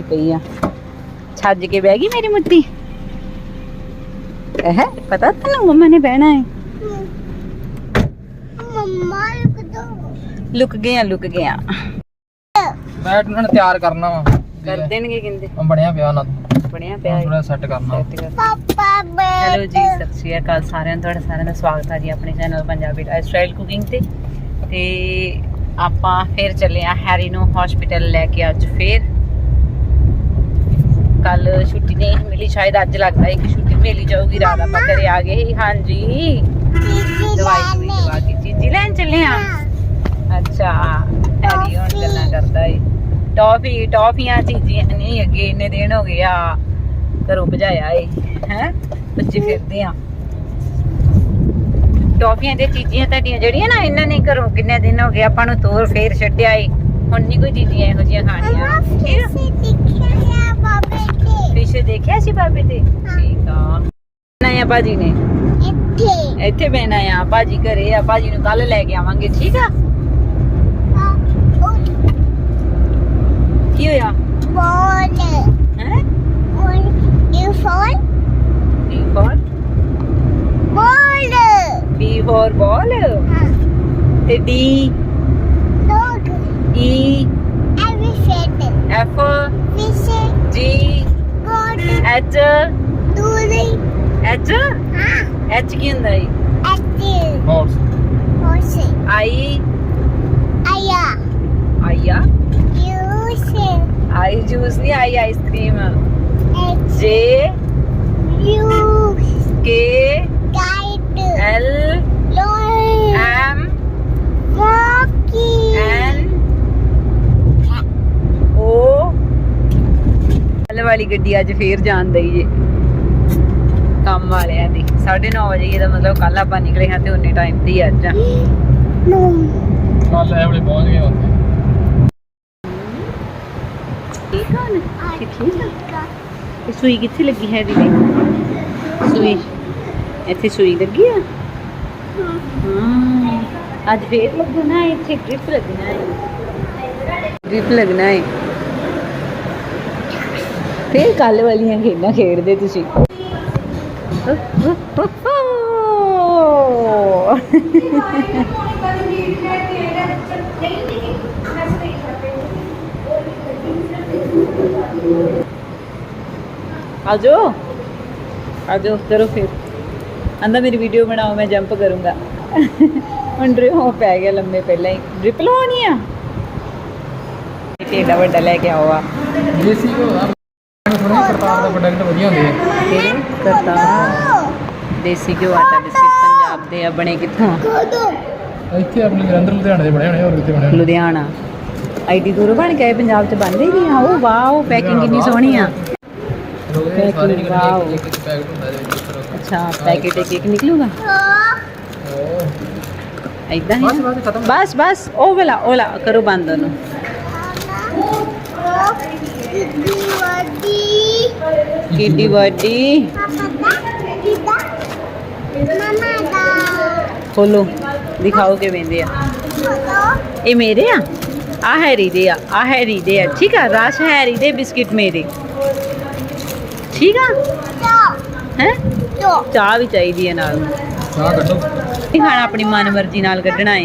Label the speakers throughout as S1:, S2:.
S1: ਕਰਦੀ ਪਈ ਆ। ਛੱਜ ਕੇ ਬਹਿ ਗਈ ਮੇਰੀ ਮੁੱਤੀ? ਇਹ ਪਤਾ ਤੈਨੂੰ ਮੰਮਾ ਨੇ ਬਹਿਣਾ ਹੈ
S2: ਮੰਮਾ ਰੁਕ ਦੋ
S1: ਲੁਕ ਗਿਆ ਲੁਕ ਗਿਆ
S3: ਬੈਟ ਉਹਨਾਂ ਨੇ ਤਿਆਰ ਕਰਨਾ ਵਾ।
S1: ਕਰ ਦੇਣਗੇ ਕਹਿੰਦੇ।
S3: ਉਹ ਬਣਿਆ ਪਿਆ ਉਹਨਾਂ ਦਾ
S1: ਬਣਿਆ ਪਿਆ
S3: ਥੋੜਾ ਸੈੱਟ ਕਰਨਾ।
S2: ਪਾਪਾ ਬੈ
S1: ਹੈਲੋ ਜੀ ਸਤਿ ਸ਼੍ਰੀ ਅਕਾਲ ਸਾਰਿਆਂ ਨੂੰ ਤੁਹਾਡਾ ਸਾਰਿਆਂ ਦਾ ਸਵਾਗਤ ਹੈ ਜੀ ਆਪਣੇ channel Punjabi lifestyle cooking ਤੇ। ਤੇ ਆਪਾਂ ਫਿਰ ਚੱਲੇ ਆ ਹੈਰੀ ਨੂੰ ਹਸਪੀਟਲ ਲੈ ਕੇ ਅੱਜ ਫੇਰ। ਕੱਲ ਛੁੱਟੀ ਨਹੀਂ ਮਿਲੀ ਸ਼ਾਇਦ ਅੱਜ ਲੱਗਦਾ ਹੈ ਕਿ ਛੁੱਟੀ ਮਿਲੀ ਜਾਊਗੀ ਰਾਤ ਆਪਾਂ ਘਰੇ ਆ ਗਏ ਸੀ। ਹਾਂਜੀ। ਦਵਾਈ ਦਵਾਈ ਦਵਾ ਕੇ ਚੀਜ਼ੀ ਲੈਣ ਚੱਲੇ ਆ? ਅੱਛਾ ਹੈਰੀ ਹੁਣ ਗੱਲਾਂ ਕਰਦਾ ਏ। ਟੌਫੀ ਟੌਫੀਆਂ ਚੀਜ਼ੀਆਂ। ਨਹੀਂ ਅੱਗੇ ਇੰਨੇ ਦਿਨ ਹੋ ਗਏ ਆ। ਘਰੋਂ ਭਜਾਇਆ ਏ ਹੈ? ਬੱਚੇ ਫਿਰਦੇ ਆ। ਟੌਫੀਆਂ ਤੇ ਚੀਜ਼ੀਆਂ ਤੁਹਾਡੀਆਂ ਜਿਹੜੀਆਂ ਨਾ ਇਹਨਾਂ ਨੇ ਘਰੋਂ ਕਿੰਨੇ ਦਿਨ ਹੋ ਗਏ ਆਪਾਂ ਨੂੰ ਤੋਰ ਫੇਰ ਛੱਡਿਆ ਏ। ਹੁਣ ਨਹੀਂ ਕੋਈ ਚੀਜ਼ੀਆਂ ਇਹੋ ਜਿਹੀਆਂ ਖਾਣੀਆਂ। ਠੀਕ ਆ? ਫਿਸ਼ ਦੇਖਿਆ ਸੀ ਬਾਬੇ ਤੇ। ਠੀਕ ਆ। ਨਾ ਆ ਬਾਜੀ ਨੇ?
S2: ਇੱਥੇ।
S1: ਇੱਥੇ ਬਹਿਣਾ ਆ। ਬਾਜੀ ਘਰੇ ਆ। ਬਾਜੀ ਨੂੰ ਕੱਲ ਲੈ ਕੇ ਆਵਾਂਗੇ ਠੀਕ ਆ? ਕੀ ਹੋਇਆ? ਹੈ? ਬੀ
S2: ਬੋਲ?
S1: B for ball?
S2: ਹਾਂ।
S1: ਤੇ D?
S2: Dog
S1: E
S2: every fat
S1: F
S2: fish
S1: G
S2: god
S1: H
S2: ਦੂਲੀ
S1: H
S2: ਹਾਂ
S1: ਐਚ ਕੀ ਹੁੰਦਾ ਹੈ
S2: ਐਟਲ
S3: Horse.
S2: ਹੋਸੇ
S1: ਆਈ
S2: ਆਇਆ
S1: ਆਇਆ
S2: ਯੂਸੇ
S1: ਆਈ ਜੂਸ ਨਹੀਂ I
S2: ice cream
S1: H
S2: J
S1: U
S2: K
S1: guide L
S2: ਲੋਈ
S1: ਐਮ
S2: ਮੋਕੀ
S1: ਵਾਲੀ ਗੱਡੀ ਅੱਜ ਫੇਰ ਜਾਣ ਦਈ ਜੇ। ਕੰਮ ਵਾਲਿਆਂ ਦੀ। 9:30 ਵਜੇ ਇਹਦਾ ਮਤਲਬ ਕੱਲ ਆਪਾਂ ਨਿਕਲੇ ਹਾਂ ਤੇ ਉਨੇ ਟਾਈਮ ਤੇ ਹੀ ਅੱਜ ਆ।
S2: ਨੋ
S3: ਕੱਲ ਐ ਵੇਲੇ ਪਹੁੰਚ ਗਏ ਉੱਥੇ
S1: ਠੀਕ ਆ ਨਾ ਠੀਕ ਆ ਇਹ ਸੂਈ ਕਿੱਥੇ ਲੱਗੀ ਹੈ ਦੀਦੀ? ਸੂਈ। ਇੱਥੇ ਸੂਈ ਲੱਗੀ ਆ? ਹਾਂ। ਅੱਜ ਫੇਰ ਲੱਗਣਾ ਹੈ ਇੱਥੇ ਡ੍ਰਿਪ ਲੱਗਣਾ ਹੈ। ਡ੍ਰਿਪ ਲੱਗਣਾ ਹੈ। ਫੇਰ ਕੱਲ ਵਾਲੀਆਂ ਖੇਡਾਂ ਖੇਡਦੇ ਤੁਸੀਂ। ਆਜੋ। ਆਜੋ, ਕਰੋ ਫਿਰ। ਆਂਦਾ, ਮੇਰੀ ਵੀਡੀਓ ਬਣਾਓ, ਮੈਂ ਜੰਪ ਕਰੂੰਗਾ। ਹੁਣ ਡ੍ਰਿਪ ਹੋ ਪੈ ਗਿਆ ਲੰਮੇ ਪਹਿਲਾਂ ਹੀ। ਡ੍ਰਿਪ ਲਵਾਉਣੀ ਆ? ਕਿਹੜਾ ਵੱਡਾ ਲੈ ਕੇ ਆਓ ਆ।
S3: ਥੋੜਾ ਪ੍ਰਕਾਰ ਦਾ ਪ੍ਰੋਡਕਟ ਵਧੀਆ ਹੁੰਦੇ ਆ
S1: ਕਿਹੜੇ ਕਰਤਾ ਦੇਸੀ ਘਿਓ ਆਟਾ ਬਿਸਕਿਟ ਪੰਜਾਬ ਦੇ ਆ ਬਣੇ ਕਿੱਥੋਂ
S3: ਇੱਥੇ ਆਪਣੇ ਜਲੰਧਰ ਲੁਧਿਆਣੇ ਦੇ ਬਣੇ ਹੋਣੇ ਹੋਰ ਕਿਤੇ ਬਣੇ ਹੋਣੇ
S1: ਲੁਧਿਆਣਾ ਆਈਡੀ ਦੂਰੋਂ ਬਣ ਕੇ ਆਏ ਪੰਜਾਬ ਚ ਬਣਦੇ ਹੀ ਨਹੀਂ ਆ ਉਹ ਵਾਓ ਪੈਕਿੰਗ ਕਿੰਨੀ ਸੋਹਣੀ ਆ
S3: ਸਾਰੇ
S1: Packing,
S3: ਨਿਕਲਦੇ
S1: wow.
S3: ਇੱਕ ਇੱਕ ਪੈਕਟ ਹੁੰਦਾ ਇਹਦੇ ਵਿੱਚ ਇਸ ਤਰ੍ਹਾਂ।
S1: ਅੱਛਾ ਪੈਕੇਟ ਇੱਕ ਇੱਕ ਨਿਕਲੂਗਾ
S3: ਬਸ
S1: ਹੀ
S3: ਬਸ ਖਤਮ
S1: ਬਸ ਬਸ ਉਹ ਵਾਲਾ ਉਹ ਵਾਲਾ ਕਰੋ ਬੰਦ ਉਹਨੂੰ ਕਿੱਡੀ ਵੱਡੀ। ਖੋਲੋ ਦਿਖਾਓ ਕਿ ਵੇਂਦੇ ਆ। ਇਹ ਮੇਰੇ ਆ? ਆ ਹੈਰੀ ਦੇ ਆ ਆ ਹੈਰੀ ਦੇ ਆ। ਠੀਕ ਆ ਰਸ ਹੈਰੀ ਦੇ ਬਿਸਕਿਟ ਮੇਰੇ। ਠੀਕ ਆ? ਹੈ? ਚਾਹ ਵੀ ਚਾਹੀਦੀ ਹੈ ਨਾਲ।
S3: ਚਾਹ ਕੱਢੋ।
S1: ਇਹ ਖਾਣਾ ਆਪਣੀ ਮਨਮਰਜ਼ੀ ਨਾਲ ਕੱਢਣਾ ਹੈ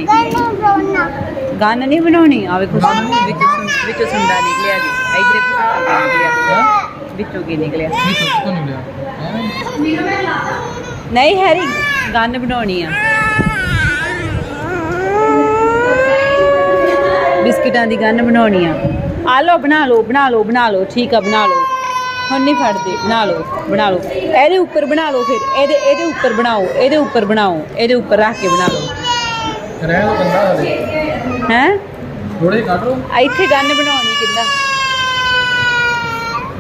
S2: ਗਨੋ
S1: ਨਹੀਂ ਬਣਾਉਣੀ? ਆ ਵੇਖੋ ਵਿੱਚੋਂ ਵਿੱਚੋਂ ਸੁੰਡਾ ਨਿਕਲਿਆ ਜੀ। ਇਧਰੇ ਨਿਕਲਿਆ
S3: ਹਾਂ?
S1: ਵਿੱਚੋਂ ਕੀ ਨਿਕਲਿਆ?
S3: ਤੋਂ ਨਹੀਂ
S1: ਨਹੀਂ ਹੈਰੀ ਗੰਨ ਬਣਾਉਣੀ ਆ। ਬਿਸਕਿਟਾਂ ਦੀ ਗੰਨ ਬਣਾਉਣੀ ਆ। ਆ ਲਓ ਬਣਾ ਲਓ ਬਣਾ ਲਓ ਬਣਾ ਲਓ ਠੀਕ ਆ ਬਣਾ ਲਓ। ਹੁਣ ਨਹੀਂ ਫੜਦੇ ਬਣਾ ਲਓ ਬਣਾ ਲਓ। ਇਹਦੇ ਉੱਪਰ ਬਣਾ ਲਓ ਫਿਰ ਇਹਦੇ ਇਹਦੇ ਉੱਪਰ ਬਣਾਓ ਇਹਦੇ ਉੱਪਰ ਬਣਾਓ ਇਹਦੇ ਉੱਪਰ ਰੱਖ ਕੇ ਬਣਾ ਲਓ।
S3: ਰਹਿ ਉਹ ਬੰਦਾ ਹਲੇ।
S1: ਹੈ?
S3: ਥੋੜੇ ਕੱਢ ਲਓ।
S1: ਇੱਥੇ ਗੰਨ ਬਣਾਉਣੀ ਕਿੱਦਾਂ?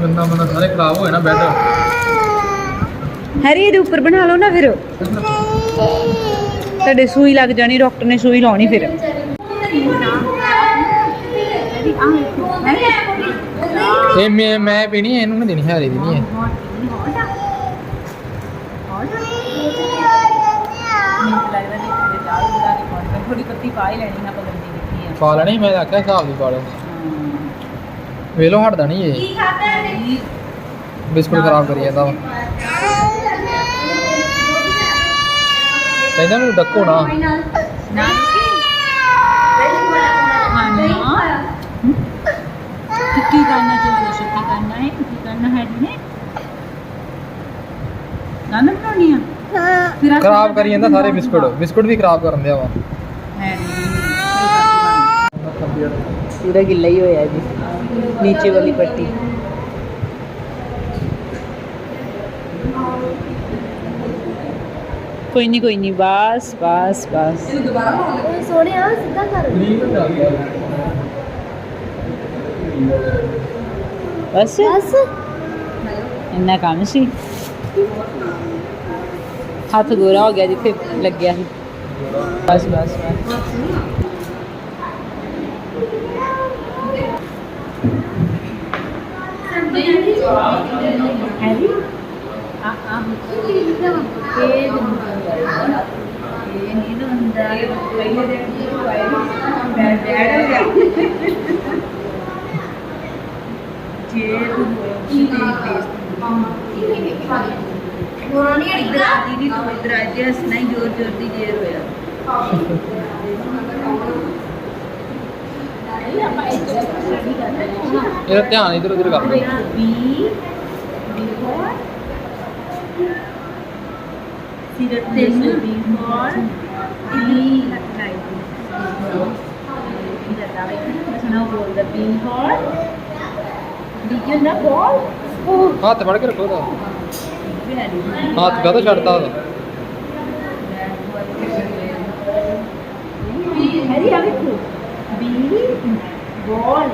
S3: ਬੰਦਾ ਬੰਦਾ ਸਾਰੇ ਖਰਾਬ ਹੋ ਜਾਣਾ ਬੈੱਡ
S1: ਹੈਰੀ ਇਹਦੇ ਉੱਪਰ ਬਣਾ ਲਓ ਨਾ ਫਿਰ। ਤੁਹਾਡੇ ਸੂਈ ਲੱਗ ਜਾਣੀ ਡਾਕਟਰ ਨੇ ਸੂਈ ਲਾਉਣੀ ਫਿਰ।
S3: ਇਹ ਮੈਂ ਮੈਂ ਪੀਣੀ ਹੈ ਇਹਨੂੰ ਨਹੀਂ ਦੇਣੀ ਹਾਰੇ ਦੀ ਨਹੀਂ ਹੈ।
S1: ਪਾ ਲੈਣੀ ਨਾ ਪਗੰਦੀ ਦਿੱਤੀ ਆ
S3: ਪਾ ਲੈਣੀ ਮੈਂ ਆਖਿਆ ਹਿਸਾਬ ਦੀ ਪਾ ਲਓ। ਵੇਲੋ ਹਟਦਾ ਨਹੀਂ ਇਹ। ਬਿਸਕੁਟ ਖਰਾਬ ਕਰੀ ਜਾਂਦਾ ਵਾ। ਕਹਿੰਦਾ ਮੈਨੂੰ ਡੱਕੋ ਨਾ।
S1: ਕੀ ਕਰਨਾ ਚਾਹੀਦਾ ਛੁੱਟੀ ਕਰਨਾ ਹੈ ਕੀ ਕਰਨਾ ਹੈ ਨੇ ਨਾਨਾ ਬਣਾਉਣੀ ਆ
S2: ਹਾਂ
S1: ਫਿਰ ਆਹ
S3: ਖਰਾਬ ਕਰੀ ਜਾਂਦਾ ਸਾਰੇ ਬਿਸਕੁਟ। ਬਿਸਕੁਟ ਵੀ ਖਰਾਬ ਕਰਨ ਦਿਆ ਵਾ।
S1: ਹੈ ਪੂਰਾ ਗਿੱਲਾ ਹੀ ਹੋਇਆ ਜੀ ਨੀਚੇ ਵਾਲੀ ਪੱਟੀ। ਕੋਈ ਨਹੀਂ ਕੋਈ ਨਹੀਂ ਬਸ ਬਸ ਬਸ।
S2: ਸੋਹਣਿਆ ਸਿੱਧਾ ਕਰ।
S1: ਬਸ।
S2: ਬਸ।
S1: ਇੰਨਾ ਕੰਮ ਸੀ। ਹੱਥ ਗੋਰਾ ਹੋ ਗਿਆ ਜਿੱਥੇ ਲੱਗਿਆ ਸੀ। ਬਸ ਬਸ ਬਸ। ਹੈਰੀ ਆ ਆ ਇਹ ਨਹੀਂ ਹੁੰਦਾ ਪਹਿਲੇ ਦਿਨ ਦੀ ਪਾਈ ਮੈਂ ਬੈਠ ਗਿਆ ਜੇ ਤੂੰ ਕੀ ਪੁਰਾਣੀ ਇਧਰ ਦੀਦੀ ਤੋਂ ਇਧਰ ਆ ਜੇ ਨਹੀਂ ਜੋਰ ਜੋਰ ਦੀ ਜੇਰ ਹੋਇਆ
S3: ਇਹਦਾ ਧਿਆਨ ਇਧਰ ਉਧਰ ਕਰ ਲਓ
S1: ਬੀ ਬਿਫੋਰ ਸਿਰਤ ਤੇ ਬਿਫੋਰ ਡੀ ਲਾਈਕ ਇਹਦਾ ਦਾਵੇ ਸੁਣਾ ਬੋਲ ਦਾ ਬਿਫੋਰ ਡੀ ਯੂ ਨਾ ਬੋਲ
S3: ਹੱਥ ਫੜ ਕੇ ਰੱਖੋ ਉਹਦਾ। ਹੱਥ ਕਾਹਤੋਂ ਛੱਡਦਾ ਉਹਦਾ?
S1: ਹੈਰੀ ਆ ਵੇਖੋ। ਬੀ ਬੋਲ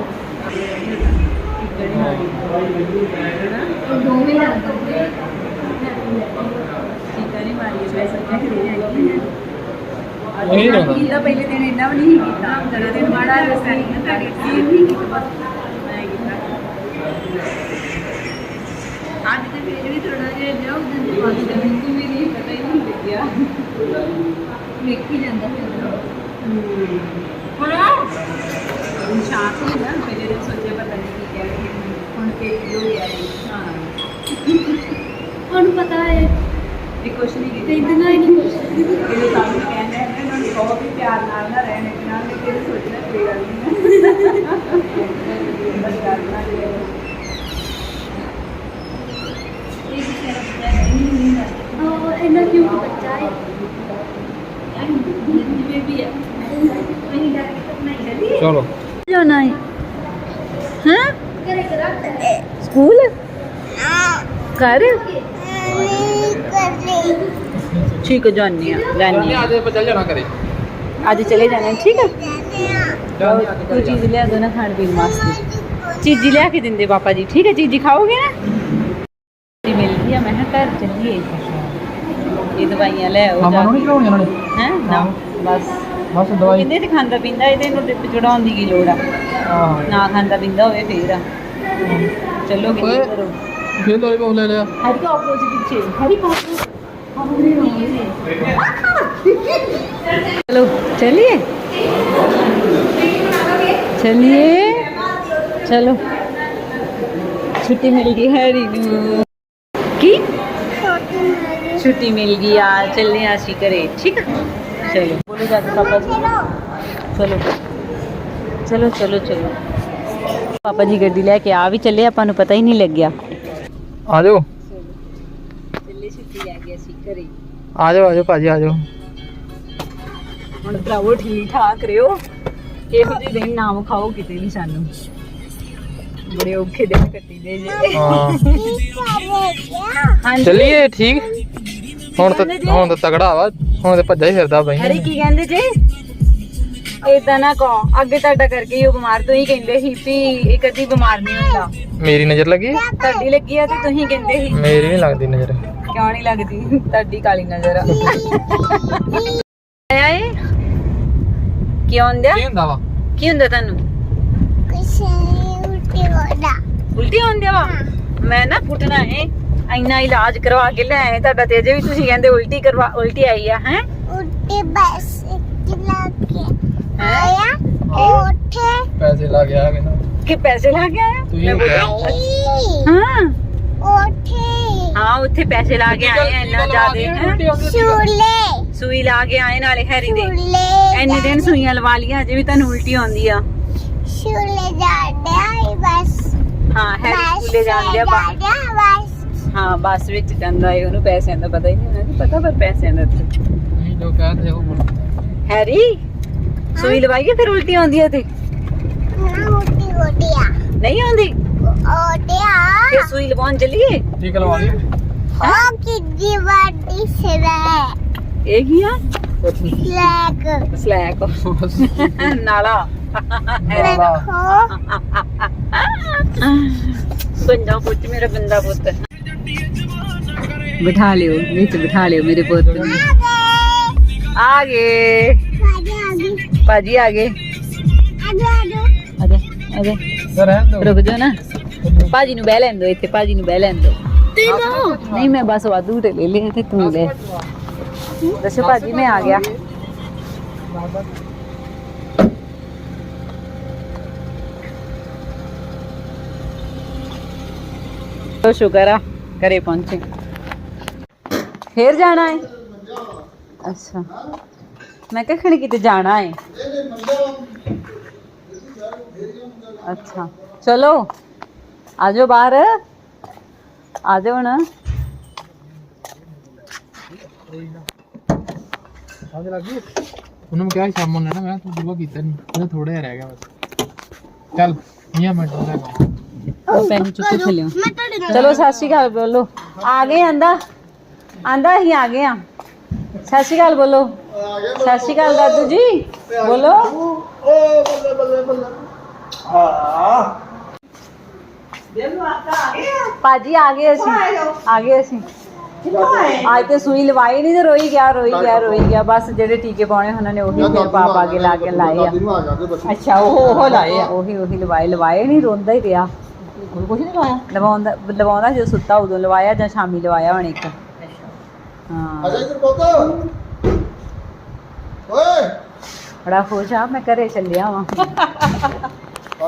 S1: ਦੋਵੇਂ ਲੱਗਦੇ ਸਿੱਕਰੀ ਮਾਰੀ ਮੈਂ ਸੱਚਾ ਖੜੀ ਆਈ
S3: ਉਹੀ ਰੋਂਦਾ।
S1: ਕੀਤਾ ਪਹਿਲੇ ਦਿਨ ਇੰਨਾ ਵੀ ਨਹੀਂ ਕੀਤਾ ਦੂਜੇ ਦਿਨ ਮਾੜਾ ਜਿਹਾ ਸੈਂਡ ਨਾ ਕਰ ਸੀ ਨਹੀਂ ਕੀਤਾ ਬਸ ਮੈਂ ਕੀਤਾ ਅੱਜ ਤੇ ਫਿਰ ਵੀ ਥੋੜਾ ਜਿਹਾ ਜਾਉ ਦਿਨ ਦੇ ਬਾਅਦ ਤੇ ਮੈਨੂੰ ਵੀ ਨਹੀਂ ਪਤਾ ਹੀ ਨਹੀਂ ਲੱਗਿਆ ਵੇਖ ਹੀ ਜਾਂਦਾ ਫਿਰ ਹੁਣ ਹੁਣ ਸ਼ਾਂਤ ਹੋ ਗਿਆ ਪਹਿਲੇ ਦਿਨ ਸੋਚਿਆ ਪਤਾ ਨਹੀਂ ਕੀ ਕਹਿ ਰਹੀ ਹੁਣ ਤੇ ਜੋ ਹੋਇਆ ਹਾਂ
S2: ਹੁਣ ਪਤਾ ਹੈ
S1: ਇਹ ਕੁਛ ਨਹੀਂ ਕੀਤਾ
S2: ਤੇ ਇਤਨਾ ਹੀ ਨਹੀਂ ਕੁਛ
S1: ਇਹਦੇ ਸਾਹਮਣੇ ਕਹਿੰਦੇ ਨੇ ਇਹਨਾਂ
S2: ਉਹ ਬੱਚਾ ਹੈ?
S1: ਹੈ ਕੇ ਹਾਂ ਸਕੂਲ? ਕਰ ਠੀਕ ਜਾਨੀ ਆ ਜਾਨੀ ਆ
S3: ਅੱਜ ਚੱਲ ਜਾਣਾ ਕਰੇ
S1: ਅੱਜ ਚਲੇ ਜਾਣਾ ਠੀਕ ਹੈ ਕੋਈ ਚੀਜ਼ ਲਿਆ ਦੋ ਨਾ ਖਾਣ ਪੀਣ ਵਾਸਤੇ। ਚੀਜ਼ੀ ਲਿਆ ਕੇ ਦਿੰਦੇ ਪਾਪਾ ਜੀ ਠੀਕ ਹੈ ਚੀਜ਼ੀ ਖਾਓਗੇ ਨਾ? ਜੀ ਮਿਲ ਗਈ ਮੈਂ ਕਿਹਾ ਘਰ ਚੱਲੀਏ। ਇਹ ਦਵਾਈਆਂ ਲੈ
S3: ਮਾਮਾ
S1: ਜਾ
S3: ਨੇ
S1: ਹੈ? ਨਾ। ਬਸ।
S3: ਬਸ ਦਵਾਈ
S1: ਕਹਿੰਦੇ ਤੇ ਖਾਂਦਾ ਪੀਂਦਾ ਇਹਦੇ ਨੂੰ ਡਿਪ ਚੜਾਉਣ ਦੀ ਕੀ ਲੋੜ ਆ। ਨਾ ਖਾਂਦਾ ਪੀਂਦਾ ਹੋਵੇ ਫੇਰ ਆ। ਚਲੋ ਕਿੰਨੇ
S3: ਓਏ।
S1: ਕਰੋ।
S3: ਫਿਰ ਲੋਲੀਪੌਪ ਲੈ ਲਿਆ?
S1: ਹਰ ਕਾ ਆਪੋਜ਼ਿਟ ਪਿੱਛੇ ਹਰੀ ਪਾਪੂ ਚਲੋ ਚਲਿਏ? ਚਲਿਏ? ਚਲੋ। ਛੁੱਟੀ ਮਿਲ ਗਈ ਹੈ ਰੀਨੂ ਕੀ?
S2: ਛੁੱਟੀ
S1: ਮਿਲ ਗਈ। ਆ ਚੱਲੇ ਆ ਅਸੀਂ ਠੀਕ ਆ? चलो बोलो जाते पापा जी ਚਲੋ ਚਲੋ ਚਲੋ ਚਲੋ ਪਾਪਾ ਜੀ ਗੱਡੀ ਲੈ ਕੇ ਆ ਵੀ ਚੱਲੇ ਆਪਾਂ ਨੂੰ ਪਤਾ ਹੀ ਨਹੀਂ ਲੱਗਿਆ
S3: ਆ ਜਾਓ
S1: ਚੱਲੇ ਛੁੱਟੀ ਆ ਗਈ ਅਸੀਂ ਘਰੇ
S3: ਆ ਜਾਓ ਆ ਜਾਓ ਭਾਜੀ ਆ ਜਾਓ
S1: ਹੁਣ ਭਰਾਵੋ ਠੀਕ ਠਾਕ ਰਿਓ ਇਹੋ ਜਿਹੇ ਦਿਨ ਨਾਮ ਖਾਓ ਕਿਤੇ ਨਹੀਂ ਸਾਨੂੰ ਬੜੇ ਔਖੇ ਦਿਨ ਕੱਟੀ ਦੇ ਜੇ
S3: ਹਾਂ
S2: ਕੀ ਕਰੇਗਾ
S1: ਹਾਂਜੀ
S3: ਚੱਲੀਏ ਠੀਕ ਹੁਣ ਤਾਂ ਹੁਣ ਤਾਂ ਤਗੜਾ ਵਾ ਹੁਣ ਤੇ ਭੱਜਾ ਹੀ ਫਿਰਦਾ ਬਈ।
S1: ਅਰੇ ਕੀ ਕਹਿੰਦੇ ਜੇ? ਏਦਾਂ ਨਾ ਕਹੋ ਅੱਗੇ ਤੁਹਾਡਾ ਕਰਕੇ ਹੀ ਉਹ ਬਿਮਾਰ ਤੁਸੀਂ ਕਹਿੰਦੇ ਸੀ ਵੀ ਇਹ ਕਦੀ ਬਿਮਾਰ ਨਹੀਂ ਹੁੰਦਾ।
S3: ਮੇਰੀ ਨਜ਼ਰ ਲੱਗੀ?
S1: ਤੁਹਾਡੀ ਲੱਗੀ ਆ ਤੇ ਤੁਸੀਂ ਕਹਿੰਦੇ ਸੀ।
S3: ਮੇਰੀ ਨਹੀਂ ਲੱਗਦੀ ਨਜ਼ਰ।
S1: ਕਿਉਂ ਨਹੀਂ ਲੱਗਦੀ? ਤੁਹਾਡੀ ਕਾਲੀ ਨਜ਼ਰ ਆ। ਆਇਆ ਏ ਕੀ ਹੁੰਦਾ
S3: ਕੀ ਹੁੰਦਾ ਵਾ?
S1: ਕੀ ਹੁੰਦਾ ਤੁਹਾਨੂੰ?
S2: ਕੁਛ ਨਹੀਂ ਉਲਟੀ ਹੋਦਾ
S1: ਉਲਟੀ ਹੁੰਦੀ ਵਾ? ਮੈਂ ਨਾ ਪੁੱਟਣਾ ਹੈ। ਇੰਨਾ ਇਲਾਜ ਕਰਵਾ ਕੇ ਲੈ ਆਏ ਤੁਹਾਡਾ ਤੇ ਅਜੇ ਵੀ ਤੁਸੀਂ ਕਹਿੰਦੇ ਉਲਟੀ ਕਰਵਾ ਉਲਟੀ ਆਈ ਆ ਹੈ?
S2: ਉਲਟੀ ਬਸ ਕਿਲਾ ਕੇ
S1: ਹੈ?
S2: ਆਇਆ ਉੱਠੇ।
S3: ਪੈਸੇ ਲਾ ਗਿਆ
S1: ਕਿ ਪੈਸੇ ਲਾ ਕੇ ਆਇਆ?
S3: ਤੁਸੀਂ
S1: ਮੈਂ ਬੋਲਿਆ, ਹਾਂ।
S2: ਉੱਥੇ
S1: ਹਾਂ ਉੱਥੇ ਪੈਸੇ ਲਾ ਕੇ ਆਏ ਆ ਇੰਨਾ ਜ਼ਿਆਦੇ ਹੈ?
S2: ਛੁਲੇ।
S1: ਸੂਈ ਲਾ ਕੇ ਆਏ ਨਾਲੇ ਹੈਰੀ ਦੇ।
S2: ਛੁਲੇ
S1: ਇੰਨੇ ਦਿਨ ਸੂਈਆਂ ਲਵਾ ਲੀਆਂ ਅਜੇ ਵੀ ਤੁਹਾਨੂੰ ਉਲਟੀ ਆਉਂਦੀ ਆ।
S2: ਛੁਲੇ ਜਾਂਦੇ ਆ ਬਸ।
S1: ਹਾਂ ਹੈਰੀ
S2: ਬਸ
S1: ਸਕੂਲੇ ਜਾਂਦੇ ਆ ਹਾਂ ਬੱਸ ਵਿੱਚ ਜਾਂਦਾ ਏ ਉਹਨੂੰ ਪੈਸਿਆਂ ਦਾ ਪਤਾ ਹੀ ਨਹੀਂ ਉਹਨਾਂ ਨੂੰ ਪਤਾ ਪਰ ਪੈਸਿਆਂ ਦਾ ਤਾਂ।
S3: ਨਹੀਂ ਜੋ ਕਹਿੰਦੇ ਉਹ ਬੋਲ
S1: ਹੈਰੀ ਸੂਈ ਲਵਾਈਏ ਫਿਰ ਉਲਟੀ ਆਉਂਦੀ ਆ ਤੇ ਨਹੀਂ ਆਉਂਦੀ? ਫਿਰ ਸੂਈ ਲਵਾਉਣ ਚੱਲੀਏ?
S3: ਠੀਕ ਲਵਾ ਲਈ
S2: ਉਹ ਕਿੱਡੀ ਵੱਡੀ ਸਿਰਾ
S1: ਇਹ ਕੀ ਆ?
S2: ਲੈਕ
S1: ਸਲੈਕ। ਨਾਲਾ।
S2: ਦੇਖੋ।
S1: ਗੰਦਾ ਪੁੱਤ ਮੇਰਾ ਗੰਦਾ ਪੁੱਤ। ਬਿਠਾ ਲਿਓ ਵਿੱਚ ਬਿਠਾ ਲਿਓ ਮੇਰੇ ਪੁੱਤ ਨੂੰ। ਆ ਗਏ। ਭਾਜੀ ਆ ਗਏ। ਆ ਜਾ ਆ ਜਾ।
S3: ਦੋ
S1: ਰੁਕ ਜਾਓ ਨਾ। ਭਾਜੀ ਨੂੰ ਬਹਿ ਲੈਣ ਦਿਓ ਇੱਥੇ ਭਾਜੀ ਨੂੰ ਬਹਿ ਲੈਣ ਦਿਓ। ਨਹੀਂ ਮੈਂ ਬਸ ਵਾਧੂ ਤੇ ਲੈ ਲਿਆ ਤੇ ਤੂੰ ਲੈ। ਦੱਸੋ ਭਾਜੀ ਮੈਂ ਆ ਗਿਆ। ਸ਼ੁਕਰ ਆ ਘਰੇ ਪਹੁੰਚੇ। ਫੇਰ ਜਾਣਾ ਹੈ ਅੱਛਾ। ਮੈਂ ਕਿਹਾ ਖਣੀ ਕਿਤੇ ਜਾਣਾ ਹੈ ਅੱਛਾ। ਚਲੋ ਆਜੋ ਬਾਹਰ। ਆਜੋ ਨਾ
S3: ਸਮਝ ਲੱਗੀ। ਉਹਨੂੰ ਮੈਂ ਕਿਹਾ ਸੀ ਸ਼ਾਮ ਨੂੰ ਲੈਣਾ ਮੈਂ ਤੂੰ ਦੁਆ ਕੀਤਾ ਨਹੀਂ ਉਹਦਾ ਥੋੜਾ ਜਿਹਾ ਰਹਿ ਗਿਆ ਬਸ। ਚੱਲ ਮੀਆਂ ਮਿੰਟ ਦਾ
S1: ਉਹ ਪੈਨ ਚੁੱਕ ਲਿਓ ਚਲੋ ਸਤਿ ਸ਼੍ਰੀ ਅਕਾਲ ਬੋਲੋ। ਆ ਗਏ ਆਂਦਾ ਆਂਦਾ ਹੀ ਆ ਗਏ ਆ। ਸਤਿ ਸ਼੍ਰੀ ਅਕਾਲ ਬੋਲੋ। ਸਤਿ ਸ਼੍ਰੀ ਅਕਾਲ ਦਾਦੂ ਜੀ। ਬੋਲੋ। ਪਾਜੀ ਆ ਗਏ ਅਸੀਂ। ਆ ਗਏ ਅਸੀਂ। ਅੱਜ ਤੇ ਸੂਈ ਲਵਾਈ ਨਹੀਂ ਤੇ ਰੋਈ ਗਿਆ ਰੋਈ ਗਿਆ ਰੋਈ ਗਿਆ। ਬਸ ਜਿਹੜੇ ਟੀਕੇ ਪਾਉਣੇ ਉਹਨਾਂ ਨੇ ਉਹੀ ਫਿਰ ਪਾ ਪਾ ਕੇ ਲਾ ਕੇ ਲਾਏ ਆ।
S4: ਅੱਛਾ ਉਹ ਉਹ ਲਾਏ ਆ।
S1: ਉਹੀ ਉਹੀ ਲਵਾਏ। ਲਵਾਏ ਨਹੀਂ ਰੋਂਦਾ ਹੀ ਰਿਹਾ
S4: ਕੋਈ ਕੁਝ ਨਹੀਂ ਲਾਇਆ
S1: ਲਵਾਉਂਦਾ ਲਵਾਉਂਦਾ ਜਦੋਂ ਸੁੱਤਾ ਉਦੋਂ ਲਵਾਇਆ ਜਾਂ ਸ਼ਾਮੀ ਲਵਾਇਆ ਹੁਣ ਇੱਕ। ਹਾਂ।
S5: ਓਏ।
S1: ਬੜਾ ਖੁਸ਼ ਆ ਮੈਂ ਘਰੇ ਚੱਲਿਆ ਵਾਂ।